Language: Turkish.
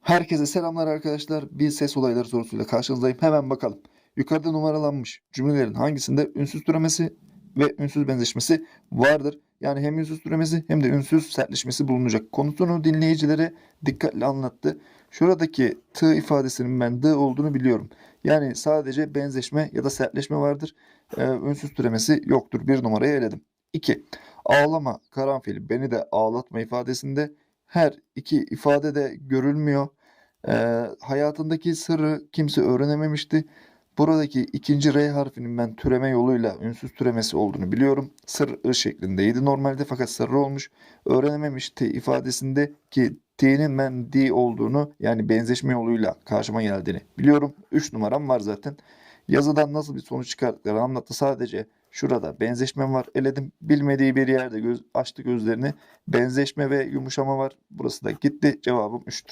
Herkese selamlar arkadaşlar. Bir ses olayları sorusuyla karşınızdayım. Hemen bakalım. Yukarıda numaralanmış cümlelerin hangisinde ünsüz türemesi ve ünsüz benzeşmesi vardır? Yani hem ünsüz türemesi hem de ünsüz sertleşmesi bulunacak. Konusunu dinleyicilere dikkatle anlattı. Şuradaki t ifadesinin ben d olduğunu biliyorum. Yani sadece benzeşme ya da sertleşme vardır. Ee, ünsüz türemesi yoktur. Bir numarayı eledim. 2. Ağlama, karanfil, beni de ağlatma ifadesinde her iki ifade de görülmüyor. Ee, hayatındaki sırrı kimse öğrenememişti. Buradaki ikinci R harfinin ben türeme yoluyla ünsüz türemesi olduğunu biliyorum. Sır ı şeklindeydi normalde fakat sırrı olmuş. Öğrenememişti ifadesinde ki T'nin ben D olduğunu yani benzeşme yoluyla karşıma geldiğini biliyorum. 3 numaram var zaten. Yazıdan nasıl bir sonuç çıkarttıklarını anlattı. Sadece şurada benzeşmem var. Eledim. Bilmediği bir yerde göz, açtı gözlerini. Benzeşme ve yumuşama var. Burası da gitti. Cevabım 3'tür.